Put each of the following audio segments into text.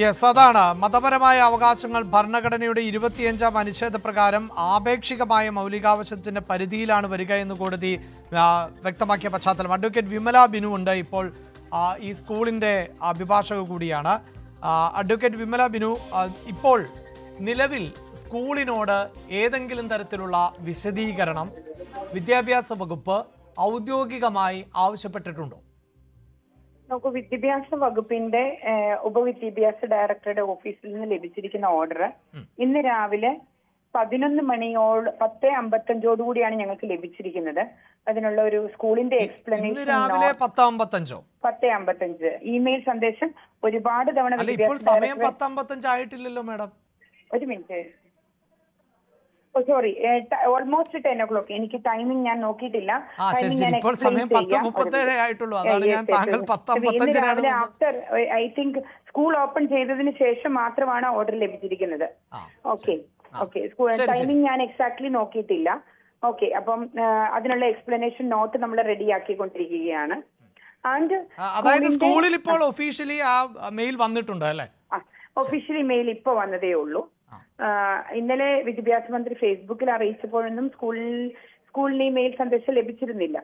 Yes അതാണ്. മതപരമായ അവകാശങ്ങൾ ഭരണഘടനയുടെ ഇരുപത്തിയഞ്ചാം അനുച്ഛേദ പ്രകാരം ആപേക്ഷികമായ മൗലികാവകാശത്തിന്റെ പരിധിയിലാണ് വരിക എന്ന് കോടതി വ്യക്തമാക്കിയ പശ്ചാത്തലം. അഡ്വക്കേറ്റ് വിമല ബിനു ഉണ്ട് ഇപ്പോൾ ഈ സ്കൂളിന്റെ അഭിഭാഷക കൂടിയാണ്. അഡ്വക്കേറ്റ് വിമല ബിനു ഇപ്പോൾ നിലവിൽ സ്കൂളിനോട് ഏതെങ്കിലും തരത്തിലുള്ള വിശദീകരണം വിദ്യാഭ്യാസ വകുപ്പ് ഔദ്യോഗികമായി ആവശ്യപ്പെട്ടിട്ടുണ്ടോ? നമുക്ക് വിദ്യാഭ്യാസ വകുപ്പിന്റെ ഉപവിദ്യാഭ്യാസ ഡയറക്ടറുടെ ഓഫീസിൽ നിന്ന് ലഭിച്ചിരിക്കുന്ന ഓർഡർ ഇന്ന് രാവിലെ പതിനൊന്ന് മണിയോട് പത്ത് അമ്പത്തഞ്ചോട് കൂടിയാണ് ഞങ്ങൾക്ക് ലഭിച്ചിരിക്കുന്നത്. അതിനുള്ള ഒരു സ്കൂളിന്റെ എക്സ്പ്ലനേഷൻ രാവിലെ പത്ത് അമ്പത്തഞ്ചോ? പത്ത് അമ്പത്തഞ്ച്. ഇമെയിൽ സന്ദേശം ഒരുപാട് തവണ സമയം പത്ത് അമ്പത്തഞ്ച് ആയിട്ടില്ലല്ലോ മാഡം. ഒരു minute. Sorry almost ten o'clock എനിക്ക് ടൈമിംഗ് ഞാൻ നോക്കിയിട്ടില്ല. ആ, ശരി, ശരി. ഇപ്പോൾ സമയം പത്ത്. മുപ്പത്തേഴേ ആയിട്ടുള്ളൂ. അതാണ് ഞാൻ താങ്കൾ. പത്ത് അമ്പത്തഞ്ചിനാണ് after I think school open ചെയ്തതിന് ശേഷം മാത്രമാണ് ഓർഡർ ലഭിച്ചിരിക്കുന്നത്. Okay okay. ടൈമിംഗ് ഞാൻ എക്സാക്ട്ലി നോക്കിയിട്ടില്ല. ഓക്കെ അപ്പം അതിനുള്ള എക്സ്പ്ലനേഷൻ നോട്ട് നമ്മൾ റെഡിയാക്കിക്കൊണ്ടിരിക്കുകയാണ് ആൻഡ് അതായത് സ്കൂളിൽ ഇപ്പോൾ ഒഫീഷ്യലി ആ മെയിൽ വന്നിട്ടുണ്ട് അല്ലേ? ഒഫീഷ്യലി മെയിൽ ഇപ്പൊ വന്നതേ ഉള്ളൂ. ഇന്നലെ വിദ്യാഭ്യാസ മന്ത്രി ഫേസ്ബുക്കിൽ അറിയിച്ചപ്പോഴൊന്നും സ്കൂളിൽ സ്കൂളിന് ഈ മെയിൽ സന്ദേശം ലഭിച്ചിരുന്നില്ല.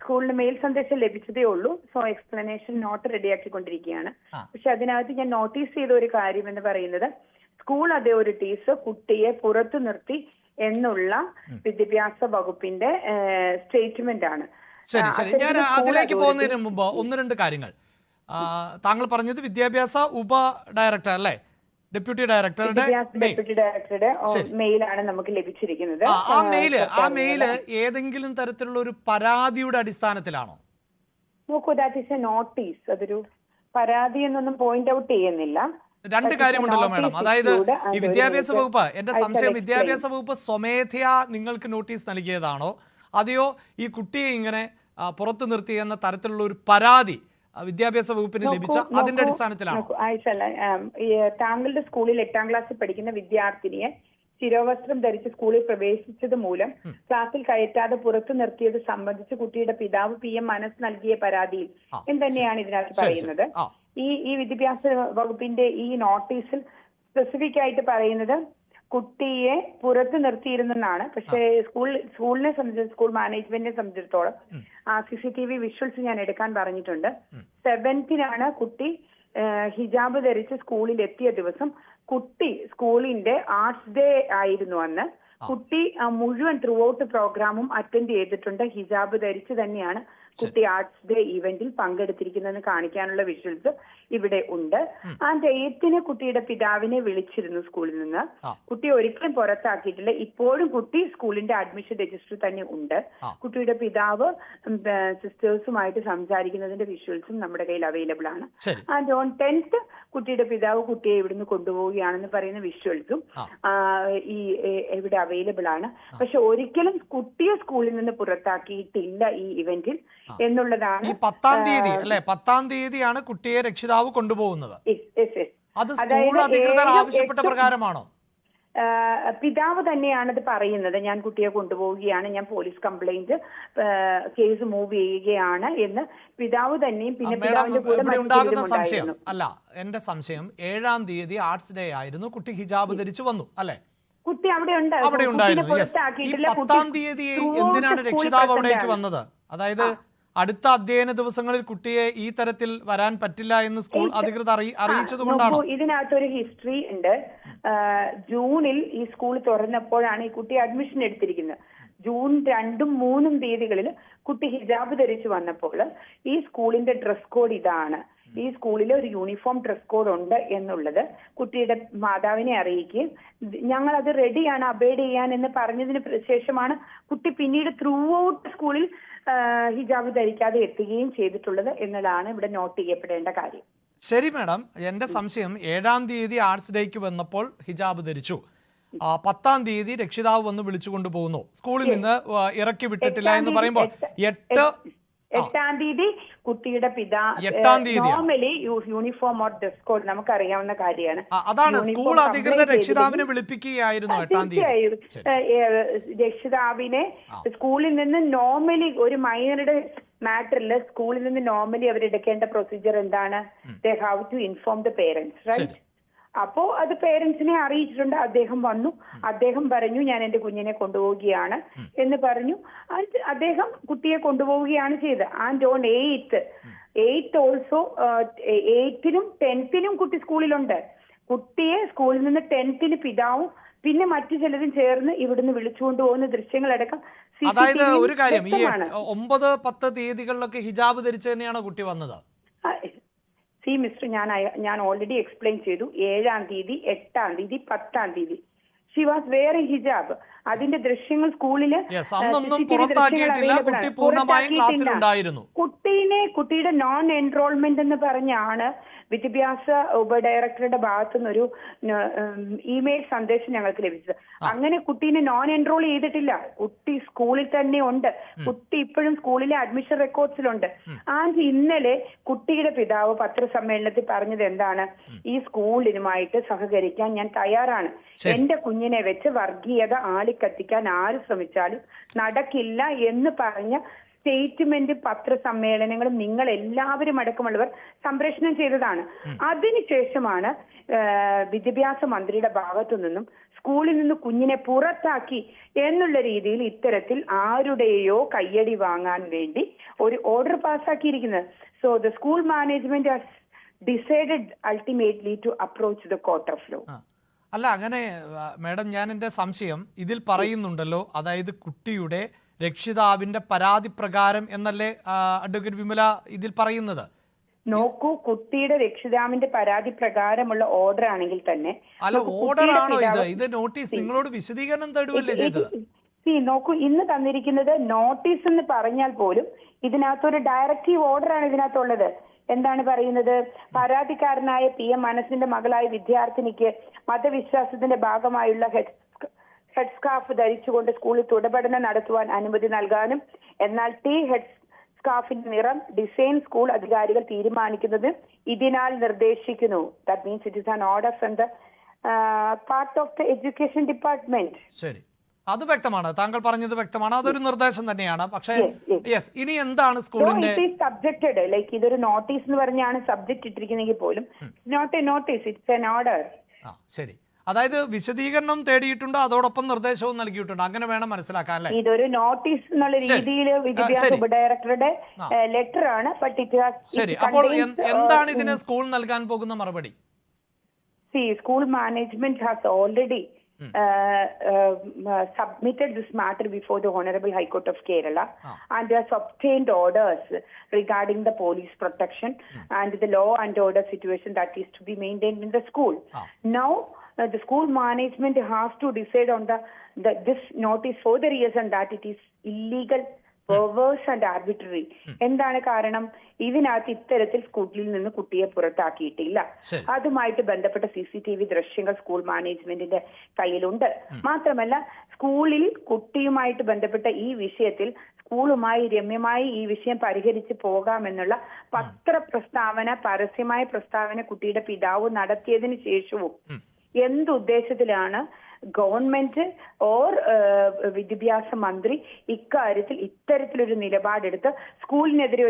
സ്കൂളിന് മെയിൽ സന്ദേശം ലഭിച്ചതേ ഉള്ളൂ. സോ എക്സ്പ്ലനേഷൻ നോട്ട് റെഡിയാക്കിക്കൊണ്ടിരിക്കുകയാണ്. പക്ഷെ അതിനകത്ത് ഞാൻ നോട്ടീസ് ചെയ്ത ഒരു കാര്യം എന്ന് പറയുന്നത് സ്കൂൾ അതോറിറ്റീസ് കുട്ടിയെ പുറത്തു നിർത്തി എന്നുള്ള വിദ്യാഭ്യാസ വകുപ്പിന്റെ സ്റ്റേറ്റ്മെന്റ് ആണ്. ശരി ശരി. ഞാൻ അതിലേക്ക് പോകുന്നതിന് മുമ്പ് ഒന്ന് രണ്ട് കാര്യങ്ങൾ. താങ്കൾ പറഞ്ഞത് വിദ്യാഭ്യാസ ഉപ ഡയറക്ടർ അല്ലേ? ഡെപ്യൂട്ടി ഡയറക്ടറുടെ ഡെപ്യൂട്ടി ഡയറക്ടറുടെ. മെയിലാണ് നമുക്ക് ലഭിച്ചിരിക്കുന്നത്. ആ, മെയിൽ ആ മെയിൽ ഏതെങ്കിലും തരത്തിലുള്ള ഒരു പരാതിയുടെ അടിസ്ഥാനത്തിലാണോ? നോക്കൂ ദാറ്റ് ഇസ് എ നോട്ടീസ് അതൊരു പരാതി എന്നൊന്നും പോയിന്റ് ഔട്ട് ചെയ്യുന്നില്ല. രണ്ട് കാര്യമുണ്ടല്ലോ മാഡം അതായത് ഈ വിദ്യാഭ്യാസ വകുപ്പ് എന്റെ സംശയം. വിദ്യാഭ്യാസ വകുപ്പ് സ്വമേധയാ നിങ്ങൾക്ക് നോട്ടീസ് നൽകിയതാണോ? അതെയോ ഈ കുട്ടിയെ ഇങ്ങനെ പുറത്തു നിർത്തി എന്ന തരത്തിലുള്ള ഒരു പരാതി വിദ്യാഭ്യാസ വകുപ്പിന് ലഭിച്ച അതിന്റെ അടിസ്ഥാനത്തിലാണ്? താങ്കളുടെ സ്കൂളിൽ എട്ടാം ക്ലാസ്സിൽ പഠിക്കുന്ന വിദ്യാർത്ഥിനിയെ ശിരോവസ്ത്രം ധരിച്ച് സ്കൂളിൽ പ്രവേശിച്ചത് മൂലം ക്ലാസ്സിൽ കയറ്റാതെ പുറത്തു നിർത്തിയത് സംബന്ധിച്ച് കുട്ടിയുടെ പിതാവ് പി എം മനസ് നൽകിയ പരാതിയിൽ ആ, എന്ന് തന്നെയാണ് ഇതിനകത്ത്. പറയുന്നത്? ഈ ഈ വിദ്യാഭ്യാസ വകുപ്പിന്റെ ഈ നോട്ടീസിൽ സ്പെസിഫിക് ആയിട്ട് പറയുന്നത് കുട്ടിയെ പുറത്ത് നിർത്തിയിരുന്നെന്നാണ്. പക്ഷേ സ്കൂൾ സ്കൂളിനെ സംബന്ധിച്ച് സ്കൂൾ മാനേജ്മെന്റിനെ സംബന്ധിച്ചിടത്തോളം ആ C C T V visuals ഞാൻ എടുക്കാൻ പറഞ്ഞിട്ടുണ്ട്. സെവൻത്തിനാണ് കുട്ടി ഹിജാബ് ധരിച്ച് സ്കൂളിൽ എത്തിയ ദിവസം കുട്ടി സ്കൂളിന്റെ ആർട്സ് ഡേ ആയിരുന്നു അന്ന്. കുട്ടി മുഴുവൻ ത്രൂ ഔട്ട് പ്രോഗ്രാമും അറ്റൻഡ് ചെയ്തിട്ടുണ്ട്. ഹിജാബ് ധരിച്ച് തന്നെയാണ്. കുട്ടി ആർട്സ് ഡേ ഇവന്റിൽ പങ്കെടുത്തിരിക്കുന്നതെന്ന് കാണിക്കാനുള്ള വിഷ്വൽസ് ഇവിടെ ഉണ്ട്. ആൻഡ് എയ്ത്തിന് കുട്ടിയുടെ പിതാവിനെ വിളിച്ചിരുന്നു സ്കൂളിൽ നിന്ന്. കുട്ടി ഒരിക്കലും പുറത്താക്കിയിട്ടില്ല. ഇപ്പോഴും കുട്ടി സ്കൂളിന്റെ അഡ്മിഷൻ രജിസ്റ്റർ തന്നെ ഉണ്ട്. കുട്ടിയുടെ പിതാവ് സിസ്റ്റേഴ്സുമായിട്ട് സംസാരിക്കുന്നതിന്റെ വിഷ്വൽസും നമ്മുടെ കയ്യിൽ അവൈലബിൾ ആണ്. ആ ആൻഡ് ഓൺ ടെൻത്ത് കുട്ടിയുടെ പിതാവ് കുട്ടിയെ ഇവിടുന്ന് കൊണ്ടുപോവുകയാണെന്ന് പറയുന്ന വിഷ്വൽസും. ഈ ഇവിടെ അവൈലബിൾ ആണ്. പക്ഷെ ഒരിക്കലും കുട്ടിയെ സ്കൂളിൽ നിന്ന് പുറത്താക്കിയിട്ടില്ല ഈ ഇവന്റിൽ എന്നുള്ളതാണ് പത്താം തീയതി അല്ലെ? പത്താം തീയതിയാണ് കുട്ടിയെ രക്ഷിതാവ് കൊണ്ടുപോകുന്നത്. അത് സ്കൂൾ അധികൃതർ ആവശ്യപ്പെട്ട പ്രകാരമാണോ? ആ, തന്നെയാണ് ഇത് പറയുന്നത്. ഞാൻ കുട്ടിയെ കൊണ്ടുപോവുകയാണ് ഞാൻ പോലീസ് കംപ്ലൈന്റ് കേസ് മൂവ് ചെയ്യുകയാണ് എന്ന് പിതാവ് തന്നെയും പിന്നെ പിതാവിന്റെ കൂടെ സംശയം അല്ല എന്റെ സംശയം ഏഴാം തീയതി ആർട്സ് ഡേ ആയിരുന്നു കുട്ടി ഹിജാബ് ധരിച്ചു വന്നു അല്ലെ? കുട്ടി അവിടെ ഉണ്ട്. അവിടെ ഉണ്ടായിരുന്നു. പത്താം തീയതി എന്തിനാണ് രക്ഷിതാവ് അവിടേക്ക് വന്നത്? അതായത് അടുത്ത അധ്യയന ദിവസങ്ങളിൽ കുട്ടിയെ ഈ തരത്തിൽ വരാൻ പറ്റില്ല എന്ന് സ്കൂൾ അധികൃതർ അറിയി അറിയിച്ചത് കൊണ്ടാണ് ഇതിനകത്തൊരു ഹിസ്റ്ററി ഉണ്ട്. ജൂണിൽ ഈ സ്കൂൾ തുറന്നപ്പോഴാണ് ഈ കുട്ടി അഡ്മിഷൻ എടുത്തിരിക്കുന്നത്. ജൂൺ രണ്ടും മൂന്നും തീയതികളിൽ കുട്ടി ഹിജാബ് ധരിച്ചു വന്നപ്പോൾ ഈ സ്കൂളിന്റെ ഡ്രസ് കോഡ് ഇതാണ്. ഈ സ്കൂളിൽ ഒരു യൂണിഫോം ഡ്രസ് കോഡ് ഉണ്ട് എന്നുള്ളത് കുട്ടിയുടെ മാതാവിനെ അറിയിക്കുകയും ഞങ്ങൾ അത് റെഡിയാണ് അബേഡ് ചെയ്യാൻ എന്ന് പറഞ്ഞതിന് ശേഷമാണ് കുട്ടി പിന്നീട് ത്രൂ ഔട്ട് സ്കൂളിൽ ഹിജാബ് ധരിക്കാതെ എത്തുകയും ചെയ്തിട്ടുള്ളത് എന്നതാണ് ഇവിടെ നോട്ട് ചെയ്യപ്പെടേണ്ട കാര്യം. ശരി മാഡം. എന്റെ സംശയം ഏഴാം തീയതി ആർട്സ് ഡേക്ക് വന്നപ്പോൾ ഹിജാബ് ധരിച്ചു. പത്താം തീയതി രക്ഷിതാവ് വന്ന് വിളിച്ചു കൊണ്ടുപോകുന്നു. സ്കൂളിൽ നിന്ന് ഇറക്കി വിട്ടിട്ടില്ല എന്ന് പറയുമ്പോൾ എട്ട് എട്ടാം തീയതി കുട്ടിയുടെ പിതാ എട്ടാം തീയതി normally uniform or dress code നമുക്കറിയാവുന്ന കാര്യമാണ്. അതാണ് സ്കൂൾ അധികൃതർ രക്ഷിതാവിനെ വിളിപ്പിക്കുകയായിരുന്നു എട്ടാം തീയതി. രക്ഷിതാവിനെ സ്കൂളിൽ നിന്ന് നോർമലി ഒരു മൈനറുടെ മാറ്ററിൽ സ്കൂളിൽ നിന്ന് നോർമലി അവർ എടുക്കേണ്ട പ്രൊസീജിയർ എന്താണ്? They have to inform the parents right അപ്പോ അത് പേരന്റ്സിനെ അറിയിച്ചിട്ടുണ്ട്. അദ്ദേഹം വന്നു. അദ്ദേഹം പറഞ്ഞു ഞാൻ എന്റെ കുഞ്ഞിനെ കൊണ്ടുപോവുകയാണ് എന്ന് പറഞ്ഞു. അദ്ദേഹം കുട്ടിയെ കൊണ്ടുപോവുകയാണ് ചെയ്തത്. And on eighth. Eighth also എയ്ത്തിനും ടെൻത്തിനും കുട്ടി സ്കൂളിലുണ്ട്. കുട്ടിയെ സ്കൂളിൽ നിന്ന് ടെൻത്തിന് പിതാവും പിന്നെ മറ്റു ചിലരും ചേർന്ന് ഇവിടുന്ന് വിളിച്ചുകൊണ്ട് പോകുന്ന ദൃശ്യങ്ങളടക്കം അതായത് ഒരു കാര്യം ഈ ഒമ്പത് പത്ത് തീയതികളിലൊക്കെ ഹിജാബ് ധരിച്ച് തന്നെയാണ് കുട്ടി വന്നത്? സി മിസ്റ്റർ ഞാൻ ഞാൻ ഓൾറെഡി എക്സ്പ്ലെയിൻ ചെയ്തു. ഏഴാം തീയതി എട്ടാം തീയതി പത്താം തീയതി. ഷി വാസ് വേറെ ഹിജാബ് അതിന്റെ ദൃശ്യങ്ങൾ സ്കൂളിൽ. കുട്ടീനെ കുട്ടിയുടെ നോൺ എൻറോൾമെന്റ് എന്ന് പറഞ്ഞാണ് വിദ്യാഭ്യാസ ഉപഡയറക്ടറുടെ ഭാഗത്തു നിന്നൊരു ഇമെയിൽ സന്ദേശം ഞങ്ങൾക്ക് ലഭിച്ചത്. അങ്ങനെ കുട്ടീനെ നോൺ എൻറോൾ ചെയ്തിട്ടില്ല. കുട്ടി സ്കൂളിൽ തന്നെ ഉണ്ട്. കുട്ടി ഇപ്പോഴും സ്കൂളിലെ അഡ്മിഷൻ റെക്കോർഡ്സിലുണ്ട് ആൻഡ് ഇന്നലെ കുട്ടിയുടെ പിതാവ് പത്രസമ്മേളനത്തിൽ പറഞ്ഞത് എന്താണ്? ഈ സ്കൂളിനുമായിട്ട് സഹകരിക്കാൻ ഞാൻ തയ്യാറാണ്. എന്റെ കുഞ്ഞിനെ വെച്ച് വർഗീയത ആളിക്കത്തിക്കാൻ ആര് ശ്രമിച്ചാലും നടക്കില്ല എന്ന് പറഞ്ഞ സ്റ്റേറ്റ്മെന്റ് പത്രസമ്മേളനങ്ങളും നിങ്ങൾ എല്ലാവരും അടക്കമുള്ളവർ സംപ്രേഷണം ചെയ്തതാണ്. അതിനുശേഷമാണ് വിദ്യാഭ്യാസ മന്ത്രിയുടെ ഭാഗത്തു നിന്നും സ്കൂളിൽ നിന്ന് കുഞ്ഞിനെ പുറത്താക്കി എന്നുള്ള രീതിയിൽ ഇത്തരത്തിൽ ആരുടെയോ കയ്യടി വാങ്ങാൻ വേണ്ടി ഒരു order പാസ്സാക്കിയിരിക്കുന്നത്. So the school management has decided ultimately to approach the court of law അല്ല അങ്ങനെ മാഡം ഞാൻ എന്റെ സംശയം ഇതിൽ പറയുന്നുണ്ടല്ലോ. അതായത് കുട്ടിയുടെ രക്ഷിതാവിന്റെ പരാതി പ്രകാരം എന്നല്ലേ അഡ്വക്കേറ്റ് വിമല ഇതിൽ പറയുന്നത്? നോക്കൂ കുട്ടിയുടെ രക്ഷിതാവിന്റെ പരാതി പ്രകാരമുള്ള ഓർഡർ ആണെങ്കിൽ തന്നെ അല്ല ഓർഡർ ആണോ ഇത്? ഇത് നോട്ടീസ് നിങ്ങളോട് വിശദീകരണം തേടുവല്ലേ ചെയ്തത്? സി നോക്കൂ ഇന്ന് തന്നിരിക്കുന്നത് നോട്ടീസ് എന്ന് പറഞ്ഞാൽ പോലും ഇതിനകത്തൊരു ഡയറക്റ്റീവ് ഓർഡർ ആണ് ഇതിനകത്തുള്ളത്. എന്താണ് പറയുന്നത്? പരാതിക്കാരനായ പി എം മനസ്സിന്റെ മകളായ വിദ്യാർത്ഥിനിക്ക് മതവിശ്വാസത്തിന്റെ ഭാഗമായുള്ള ഹെഡ് സ്കാർഫ് ധരിച്ചുകൊണ്ട് സ്കൂളിൽ തുടപഠനം നടത്തുവാൻ അനുമതി നൽകാനും എന്നാൽ ടി ഹെഡ് സ്കാർഫിന്റെ നിറം ഡിസൈൻ സ്കൂൾ അധികാരികൾ തീരുമാനിക്കുന്നത് ഇതിനാൽ നിർദ്ദേശിക്കുന്നു. That means it is an order from the part of the education department ശരി. അത് വ്യക്തമാണ്. താങ്കൾ പറഞ്ഞത് വ്യക്തമാണ്. അതൊരു നിർദ്ദേശം തന്നെയാണ്. പക്ഷേ. യെസ് ഇനി എന്താണ് സ്കൂളിന്റെ സബ്ജക്റ്റഡ് ലൈക്ക് ഇതൊരു നോട്ടീസ് എന്ന് പറഞ്ഞാണ് സബ്ജക്ട് ഇട്ടിരിക്കുന്നെങ്കിൽ പോലും. Not a notice it's an order ശരി. അതായത് വിശദീകരണം തേടിയിട്ടുണ്ട്? അതോടൊപ്പം നിർദ്ദേശവും നൽകിയിട്ടുണ്ട്. അങ്ങനെ വേണം മനസ്സിലാക്കാൻ ഇതൊരു നോട്ടീസ് എന്നുള്ള രീതിയിൽ വിദ്യാഭ്യാസ ഉപഡയറക്ടറുടെ ലെറ്റർ ആണ് ശരി. അപ്പോൾ എന്താണ് ഇതിന് സ്കൂൾ നൽകാൻ പോകുന്ന മറുപടി? See school management has already submitted this matter before the honourable high court of Kerala and the sustained orders regarding the police protection and the law and order situation that is to be maintain in the school now uh, the school management has to decide on the, the this notice for the reason that it is illegal perverse and arbitrary എന്താണ് കാരണം? ഇതിനകത്ത് ഇത്തരത്തിൽ സ്കൂളിൽ നിന്ന് കുട്ടിയെ പുറത്താക്കിയിട്ടില്ല. അതുമായിട്ട് ബന്ധപ്പെട്ട സി സി ടി വി ദൃശ്യങ്ങൾ സ്കൂൾ മാനേജ്മെന്റിന്റെ കയ്യിലുണ്ട്. മാത്രമല്ല സ്കൂളിൽ കുട്ടിയുമായിട്ട് ബന്ധപ്പെട്ട ഈ വിഷയത്തിൽ സ്കൂളുമായി രമ്യമായി ഈ വിഷയം പരിഹരിച്ചു പോകാമെന്നുള്ള പത്ര പ്രസ്താവന പരസ്യമായ പ്രസ്താവന കുട്ടിയുടെ പിതാവ് നടത്തിയതിനു ശേഷവും എന്തുദ്ദേശത്തിലാണ് ഗവൺമെന്റ് ഓർ വിദ്യാഭ്യാസ മന്ത്രി ഇക്കാര്യത്തിൽ ഇത്തരത്തിലൊരു നിലപാടെടുത്ത് സ്കൂളിനെതിരെ